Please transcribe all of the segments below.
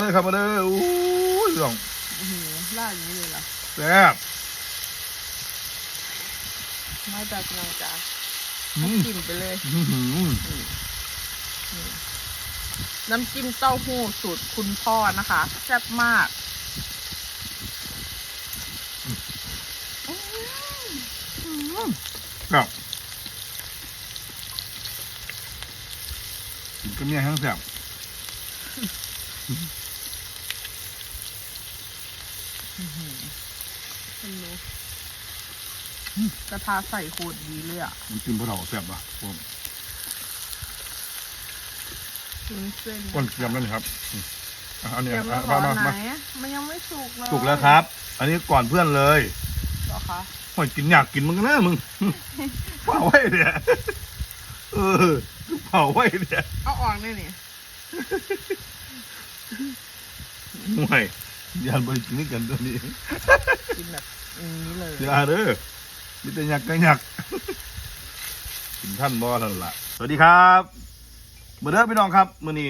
เด้อครับมาเด้ออู้ยลองอื้อหือล่าดอย่างนี้เลยเหรอแซ่บไม่จากนางจ๋าอืมกินไปเลย อื้อหือน้ำจิ้มเต้าหู้สูตรคุณพ่อนะคะแซ่บมากครับกินก็เมียทั้งแซ่บ คุณรู้กระทะใส่โคตรดีเลยอะมันกินพวกเราแซ่บป่ะผมชิ้นเส้นก้นเกียมแล้วนี่ครับอืมอะอันนี้เตรียมแล้อะวเหรมาอมาไหนมามันยังไม่สุกเลยถูกแล้วครับ อันนี้ก่อนเพื่อนเลยเหรอคะ โอ้ยกินอยากกินมึงกันนะมึงเผาไว้เนี่ยเออเผาไว้เนี่ยเอาออกได้นี่ห่วย ยานบริกินนี่กันตัวนี้กินแบบนี้เลยอย่าเด้อมีแต่หยักก็หยักกินท่านบ่นั่นล่ะ สวัสดีครับเมื่อเด้อพี่น้องครับมื้อนี้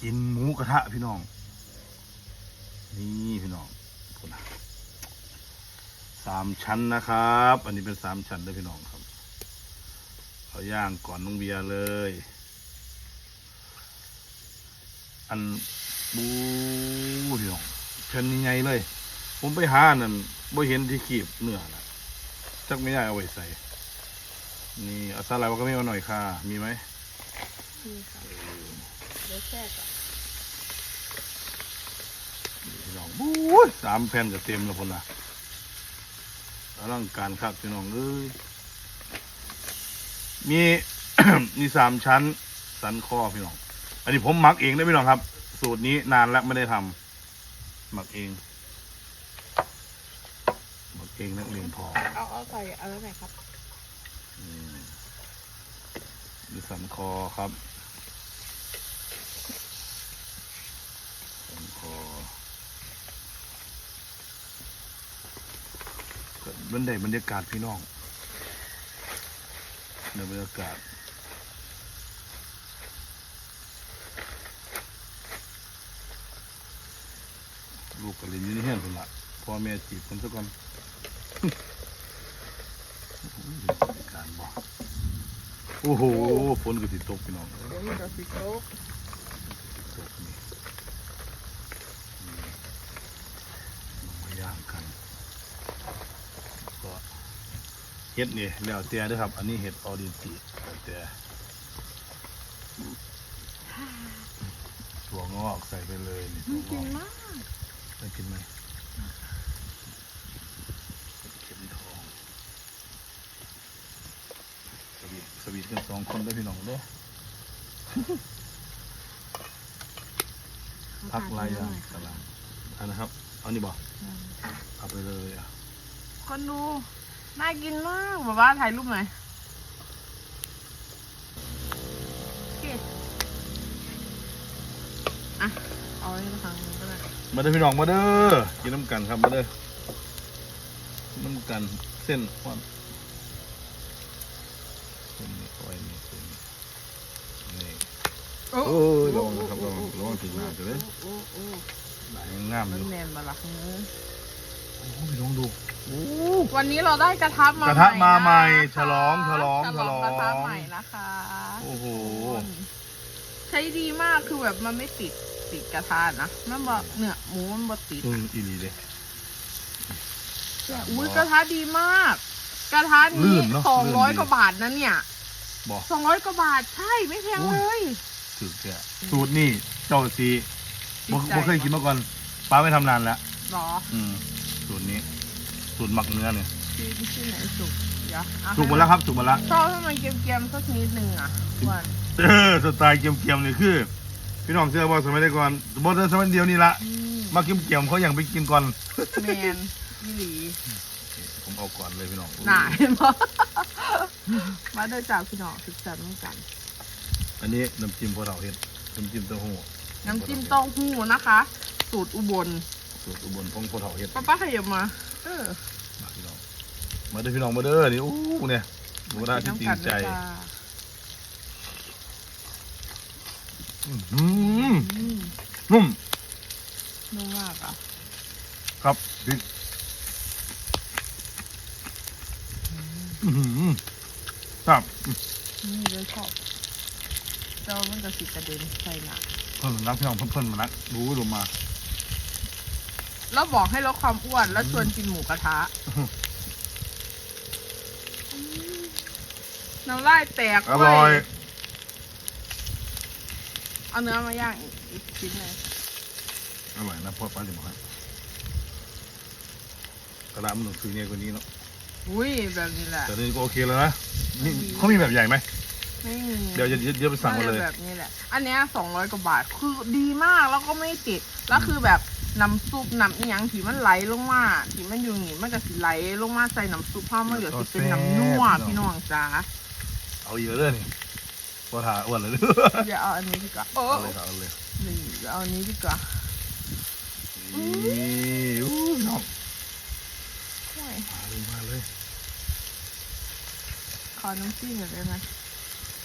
กินหมูกระทะพี่น้อง นี่พี่น้องพุ่นนะสามชั้นนะครับ อันนี้เป็นสามชั้นเด้อพี่น้องครับเอาย่างก่อนน้องเบียร์เลย อัน บูพี่น้องชั้นใหญ่ๆเลย ผมไปหานั่นบ่เห็นที่ขีบเนื้อนะจักไม่ได้เอาไว้ใส่ นี่เอาสาหร่ายวากาเมะมาหน่อยค่ะ มีไหมนี่ค่ะเดี๋ยวแช่ก่อนพี่น้องบู๊ยสามแผ่นก็เต็มแล้วพุ่นนะอลังการครับพี่น้องเอ้ยมีมีสามชั้นสันคอพี่น้อง อันนี้ผมหมักเองได้พี่น้องครับ สูตรนี้นานแล้วไม่ได้ทำหมักเองหมักเองนักเรียนพอ เอาเอาใส่อะไรไหนครับอืมมีสันคอครับสันคอก็มันได้บรรยากาศพี่น้องในบรรยากาศ ลูกกับลินอยี่นี่เฮียนคนละพ่อแม่จีบคนสักคนการบอกโอ้โหฝนก็ติดตกพี่น้องเดี๋ยวมันจะสิโต๊ะตกนี่อืมมาย่างกัน ก็เห็ดนี่แล้วแต่เด้วยครับ อันนี้เห็ดออรินจิแล้วแต่ถั่วงอกใส่ไปเลยนี่มันถั่กิวนงอก มากได้กินไหมเข็มทองสวีทสวีทกันสองคนได้อพี่น้องเด้อพักไรอะตลาดอันนะครับ เอานี่บอกเอาไปเลยอะคนดู น่ากินมากแบบว่าถ่ายรูปหน่อยโอเคอะ เอาไว้ทางนี้ก็ได้ มาเด้อพี่น้องมาเด้อกินน้ำกันครับมาเด้อกินน้ำกันเส้นความเส้นนี้เอาไว้นี่เส้นนี้นี่โอ้ยระวังนะครับระวังระวังถึงหน้าจะเลยโอ้โอ้หลายงามอมันยู่แนนมาละเนื้อโอ้พี่น้องดูโอ้ วันนี้เราได้กระทะมากระทะมาใหม่นะคะฉลองฉลองฉลองฉลองกระทะใหม่นะคะโอ้โห ใช้ดีมากคือแบบมันไม่ติด ติดกระทะนะมันบอกเนื้อหมูมันบ่ติดอืมอีนี่เลย อุ้ยกระทะดีมาก กระทะลื่นี้นเนอะสองร้อยลื่นดี กว่าบาทนะเนี่ยบอกสองร้อยกว่าบาทใช่ไม่แพงโอ้เลยยถือแก่สูตรนี่เจ้าสีติบ่ดใจ บ่เคยกินมาก่อนป้าไม่ทำนานแล้วหรออืมสูตรนี้ สูตรหมักเนื้อเนี่ยที่ที่ไหนสุกเดี๋ยวเอาสุกหมดแล้วครับสุกหมดแล้ว ชอบให้มันเกรียมๆสักนิดนึงอะวันเออสไตล์เกียมๆนี่คือ พี่น้องเชื่อว่าสมัยแต่ก่อนบ่เดินสมัยเดียวนี่ละอืมมาเกียมๆเขาอย่างไปกินก่อน แมนอีหลีผมเอาก่อนเลยพี่น้องหนาเห็นปะมาเดินจากพี่น้องศึกษาด้วยกัน อันนี้น้ำจิ้มพวกเราเห็นน้ำจิ้มเต้าหู้น้ำจิ้มเต้าหู้นะคะ สูตรอุบลสูตรอุบลของพวกเราเห็นป้าป้าขยับมา เออมาพี่น้องมาเด้อพี่น้องมาเด้อนี่โอ้เนี่ยหมูกระทะที่จริงใจน้ำกันนะจ๊ะ อื้อหืออืมนุ่มนุ่มมากอะครับพริกอื้อหือครับนี่เลยชอบเจ้ามันจะสิกระเด็นใส่หนักเพิ่นนักพี่น้องเพิ่นเพิ่นมานักรู้ลงมา แล้วบอกให้ลดความอ้วนแล้วชวนกินหมูกระทะน้ำลายแตกอร่อย เว้ เอาเนื้อมาย่างอีกอีกชิ้นเลยอร่อยนะพ่อป้าจะบอกให้กระลามันหนุนคือเนี่ยกว่านี้เนาะอุ้ยแบบนี้แหละ แต่นี่ก็โอเคแล้วนะนี่เขามีแบบใหญ่ไหมไม่มีเดี๋ยวจะเดี๋ยวไปสั่งมาเลยน่จะแบบนี้แหละ อันเนี้ยสองร้อยกว่าบาท คือดีมากแล้วก็ไม่ติด แล้วคือแบบน้ำซุปน้ำอีหยังที่มันไหลลงมาที่มันอยู่นี่มันก็สิไหลลงมาใส่น้ำซุปเพราะมันเหลือสิเป็นน้ำนัวพี่น้องจ้าเอาอีกแล้วเด้อนี่ พอถ่าอ้วนเลยเดี๋ยวเอาอันนี้ดีกว่าโอ้เอาเลยครับเอาเลยนี่เดี๋ยวเอาอันนี้ดีกว่านี่อู้น้องโอ้ยมาเลยมาเลยขอน้ำจิ้มหน่อยได้ไหม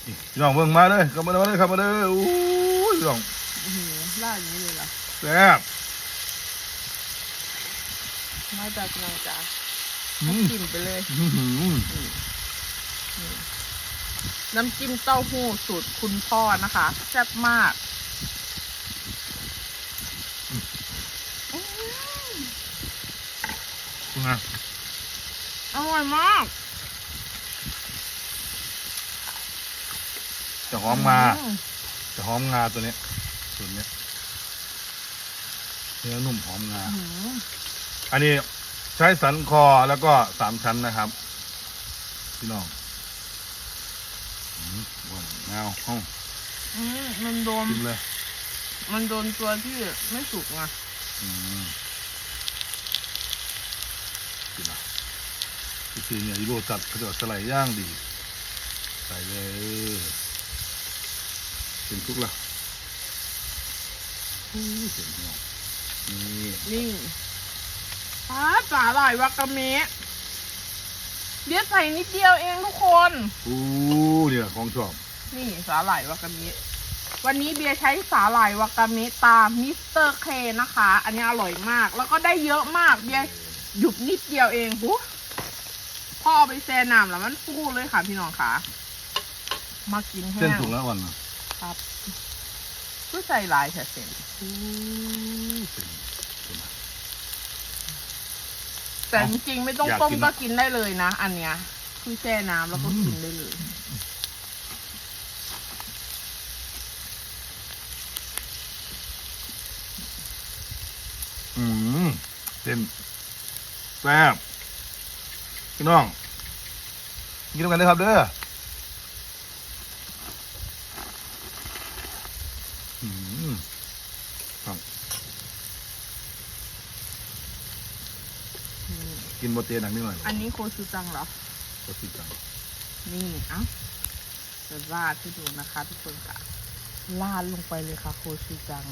นี่พี่น้องเบิ่งมาเลยเข้ามาเลยมาเลยเข้ามาเลยอู้ยพี่น้องอื้อหือราดอย่างนี้เลยเหรอแซ่บไม่จ้าพี่น้องจ้าอืม จิ้มไปเลย อื้อหือ น้ำจิ้มเต้าหู้สูตรคุณพ่อนะคะแซ่บมากคุณไงอร่อยมากจะหอมงาอืมจะหอมงาตัวเนี้ยส่วนเนี้ยเนื้อนุ่มหอมงาอื้อหืออันนี้ใช้สันคอแล้วก็สามชั้นนะครับ พี่น้อง อืมว้าวงาห้องอืมมันโดน กินเลยมันโดนตัวที่ไม่สุกไงอืมกินละพี่ซีเนี่ยอีโรจัดเขาจะเอาสไลด์ย่างดีใส่เลยเป็นทุกละอู้เสียงพี่น้องนี่นี่ปลาสาหร่ายวากาเมะเดี๋ยวใส่นิดเดียวเองทุกคนอู้ เนี่ยของชอบนี่สาหร่ายวากาเมะวันนี้เบียร์ใช้สาหร่ายวากาเมะตามมิสเตอร์เคนะคะ อันนี้อร่อยมาก แล้วก็ได้เยอะมาก เบียร์หยุบนิดเดียวเองหูพอเอาไปแช่น้ำแล้วมันฟูเลยค่ะพี่น้องค่ะมากินแห้เส้นงสุกแล้วอ่อนนะครับก็ใส่หลายแต่เส้นอู้เส้นเส้นมาแต่จริงๆไม่ต้องอยากต้มกินก็อะกินได้เลยนะ อันเนี้ยคือแช่น้ำแล้วก็กินได้เลย อืมเส้นแซ่บพี่น้องกินด้วยกันเลยครับเด้ออืมครับกินโมเตียนหนังนิดหน่อยอันนี้โคชูจังเหรอก็คือจัง นี่เอ้าจะราดให้ดูนะคะทุกคนค่ะราดลงไปเลยค่ะ โคชูจัง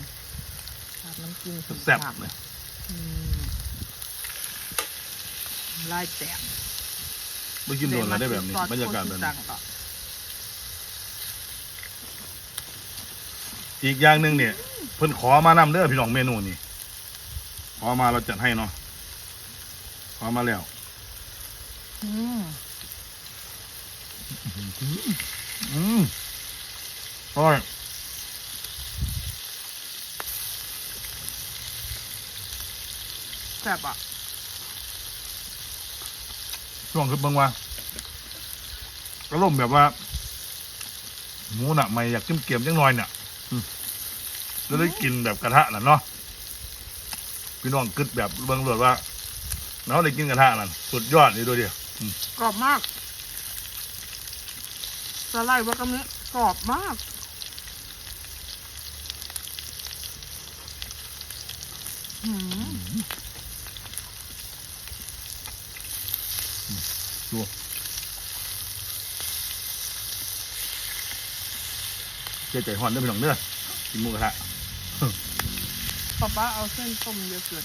ราดน้ำจิ้มแซ่บเลยอืม ลายแตกไม่กินโดนแล้วได้แบบนี้ซอสบรรยากาศโคแบชูบจันี้งก่อนอีกอย่างหนึ่งเนี่ย เพิ่นขอมานำเด้อพี่น้องเมนูนี่ขอมาเราจัดให้เนาะขอมาแล้วอืมอืมอร่อย ซ่บอะช่วงคือเบางว่าก็ล่มแบบว่า หมูหนักไม่อยากจิ้มเกียมจังหน่อยเนี่ยอืมแล้วได้กินแบบกระทะน่ะเนาะพี่น้องกึดแบบเบิ่งโหลดว่าเราได้กินกระทะนั่นสุดยอดนี่ดูดิกรอบมากสาหร่ายวากาเมะกรอบมากอืม ดูเจ๊ใจหอนได้อพี่น้องเด้อกินหมูกระทะป๊าป๊าเอาเส้นต้มเยอะเกิน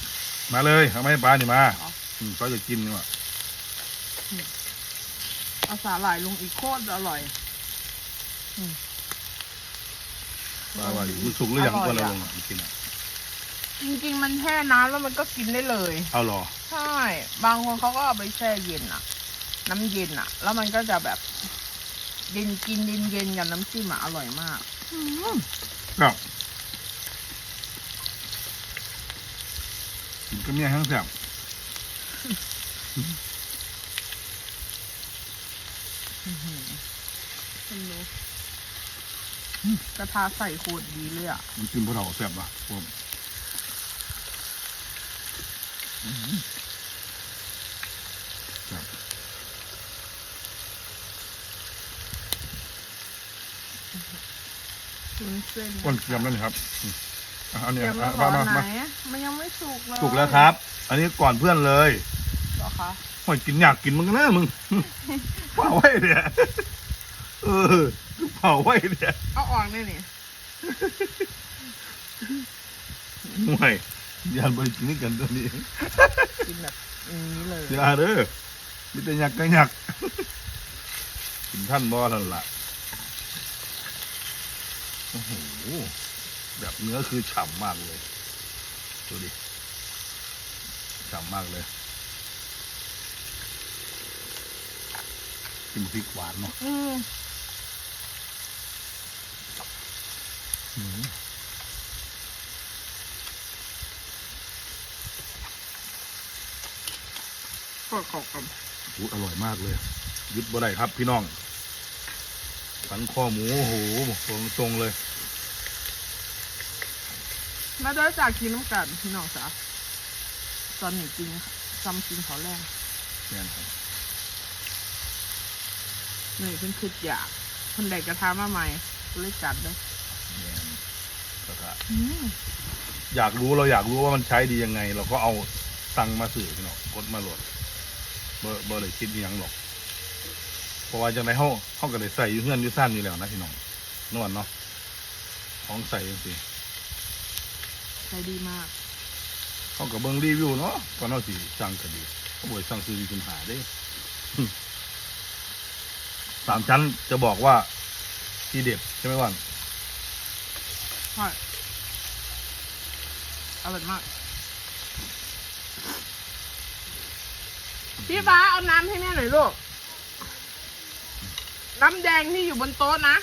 มาเลยทำให้ปลานี่มาอ๋ออืมเขาจะกินนี่ว่าเอาสาหร่ายลงอีกโคตรอร่อย ปลาว่าอยู่สุกหรือยังอร่อยก็เราอะลงอะกินอะจริงๆ มันแช่น้ำแล้วมันก็กินได้เลย เอาเหรอ ใช่ บางคนเขาก็เอาไปแช่เย็นอะ น้ำเย็นอะแล้วมันก็จะแบบเย็นกินเย็นเย็นๆกับน้ำจิ้มอะอร่อยมากครับกินก็เมียทั้งแสบคุณดูกระทะใส่โคตรดีเลยอะมันกินพวกเราแสบว่ะผมครับ วุ้นเส้นก้นเกียมนั่นครับอืมอะอันเตนี้รียมแล้วอะเหรมาอมาไหนมาอะมันยังไม่สุกเลยถูกแล้วครับ อันนี้ก่อนเพื่อนเลยเหรอคะโอ้ยกินอยากกินมึงนะมึงเผาไว้เนี่ยเออเผาไว้เนี่ยเอาออกเนี่ยนี่ห่วยยันไปกินนี่กันตัวนี้กินแบบนี้เลย อย่าเด้อมีแต่อยากก็อยากกินท่านบ่นั่นล่ะ โอ้โหแบบเนื้อคือฉ่ำมากเลย ดูดิ ฉ่ำมากเลยกินพริกหวานเนาะอืมอืมก็ขอบกันอู้อร่อยมากเลย ยึดบ่ได้ครับพี่น้อง สันคอหมูโอ้โหตรงๆเลย มาเด้อจากกินน้ำกันพี่น้องจ๋าตอนนี้กินจำกินเขาวแรงเนี่ยครับนี่เพิ่นคืออยากเพิ่นได้กระทะมาใหม่ก็เลยจัดเลยเนี่ยแล้วก็อืมอยากรู้เราอยากรู้ว่ามันใช้ดียังไง เราก็เอาตังค์มาสื่อพี่น้องกดมาโหลดเบอร์เบอร์เลยคิดอิหยังหรอกเพ ราะว่าจังไรเขาเขาก็ได้ใส่อยูเงื่อนอยูสั้นอยู่แล้วนะพี่น้องนวลเนาะของใส่จริงใช้ดีมากๆเขาก็เบิ่งรีวิวเนาะก่อนเอาสิสั่งก็ดีเขาบ่อยสั่งซื้อมีปัญหาเด้สามชั้นจะบอกว่าทีเด็ดใช่ไหมวันใช่อร่อยมาก พี่ฟ้าเอาน้ำให้แม่หน่อยลูก น้ำแดงที่อยู่บนโต๊ะนะ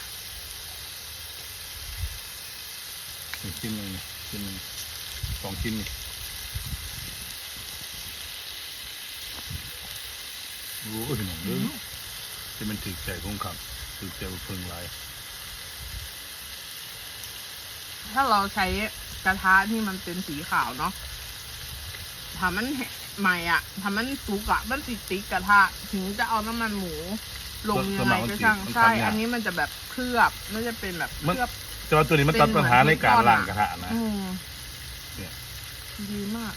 นี่ชิ้นหนึ่งนี่ชิ้นหนึ่งสองชิ้นนี่โอ้ยพี่น้องเด้อที่มันถือใจผมครับถือใจว่าเพิ่งไรถ้าเราใช้กระทะที่มันเป็นสีขาวเนาะถ้ามันใหม่อะถ้ามันสุกอะมันติดติดกระทะ ถึงจะเอาน้ำมันหมู ลงยังไงก็ช่างใช่ อันนี้มันจะแบบเคลือบมันจะเป็นแบบเคลือบแต่ว่าตัวนี้มันตัดปัญหาในการล้างกระทะนะอืมเนี่ยดีมาก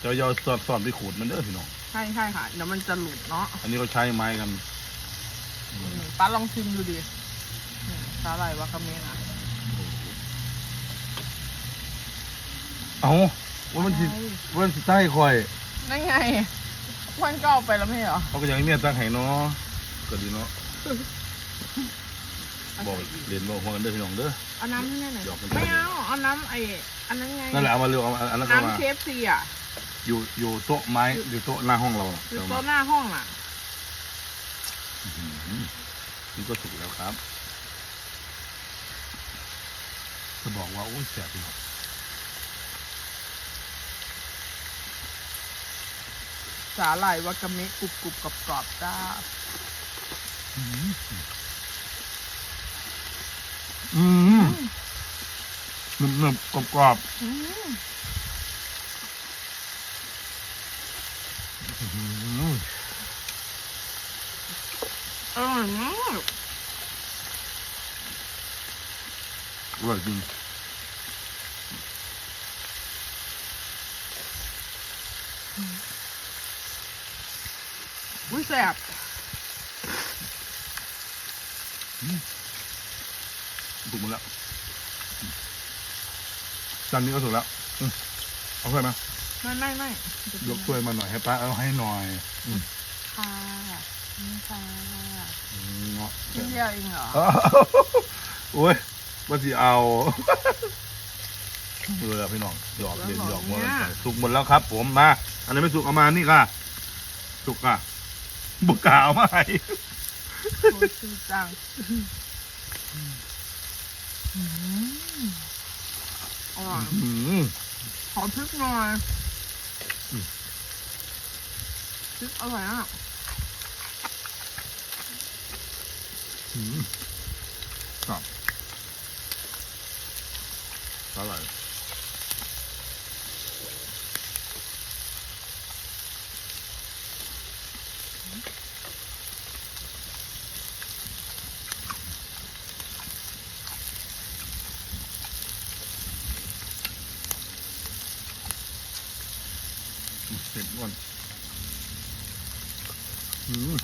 เจ้ายอสอดสอนไปขูดมันเด้อพี่น้องใช่ใช่ค่ะเดี๋ยวมันจะหลุดเนาะอันนี้เขาใช้ไม้กันอืมป้าลองชิมดูดิอืมสาหร่ายวากาเมะนะเอาว่ามันสิว่ามันสิใต้คอยนั่นไงวันก็เอาไปแล้วไม่ใช่เหรอเขาก็ยังเมียตั้งให้เนาะ ก็ดีเนาะบอกเรียนบอกหัวกันเด้อพี่น้องเด้อ เอาน้ำให้แม่หน่อยหยอกกัน ไม่เอาเอาน้ำไอ้อันนั้นไงนั่นแหละเอามาเร็วเอามาอันนั้นก็มาน้ำเคฟซีอะอยู่อยู่โต๊ะไม้อยู่โต๊ะหน้าห้องเราอยู่เอาโต๊ะมาหน้าห้องอะอื้อหือนี่ก็ถูกแล้วครับ จะบอกว่าโอ้ยแสบพี่น้องสาหร่ายวากาเมะกรุบกรุบกรอบกรอบๆจ้า อืมอืมหนึบหนึบกรอบกรอบอืมๆอื้อหืออร่อยมากอร่อยจริงอุ้ยแสบ ถูกหมด แล้วอืมจานนี้ก็ถูกแล้วอืมเอาถ้วยมาไม่ไม่ไม่ยกถ้วยมาหน่อยให้ป้าเอาให้หน่อยอืมค่ะนี่ค่ะอืมเนาะชิ้นเดียวเองเหรออ้าวโอ้ยว่าสิเอาเออพี่น้องหยอกเล่นหยอกแล้วมาเนี่ยสุกหมดแล้วครับ ผมมาอันนี้นไม่สุกเอามานี่ค่ะ สุกอะบุกกาเอามาให้โอ้ยชื่อจัง อืมอร่อยอืมขอพริกหน่อยอืมพริกอร่อยอะอืมครับอร่อยเสร็จก่อนอืม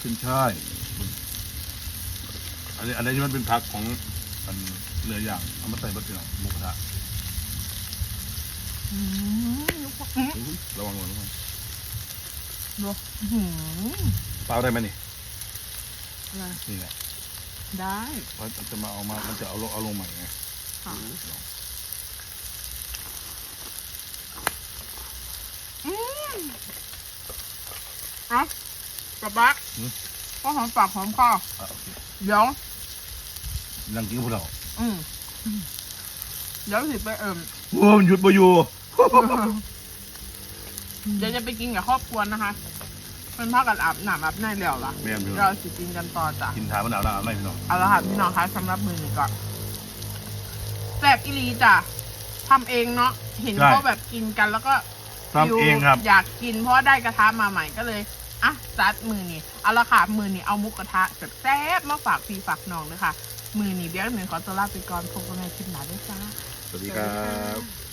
ขึ้น ช่ายอันนี้อันนี้มันเป็นผักของอันเนื้อย่างเอามาใส่บะเกียงหมูกระทะอืมลูกผักอืมอุ๊ยระวังระวังระวังดูอืมเปล่าได้ไหมนี่อะไรนี่แหละได้เพราะมันจะมาเอามามันจะเอาลงเอาลงใหม่ไงค่ะอืมเอะกระบะ ก็หอมปากหอมคออะโอเคเดี๋ยว นั่งกินกับพวกเราอืมเดี๋ยวสิไปเอิ่ม โอ้มันหยุดบ่อยู่ เดี๋ยวจะไปกินกับครอบครัวนะคะเป็นพักกันอาบหนามอาบในแล้วล่ะแม่นพี่น้เราองสิกินกันต่อจ้ะกินทานมะนาวแล้วอะไรพี่น้องเอาละค่ะพี่น้องคะสำหรับมือนี้ก็แซ่บอีหลีจ้ะทำเองเนาะเห็นเขาแบบกินกันแล้วก็ทำเองครับ อยากกินเพราะว่าได้กระทะมาใหม่ก็เลย อะจัดมือนี่เอาละค่ะมือนี่เอามุกกระทะแซ่บๆมาฝากพี่ฝากน้องเลยค่ะ มือนี่เดี๋ยวหนึ่งขอตัวลาไปก่อนพบกันในคลิปหน้าด้วยจ้าสวัสดีครับ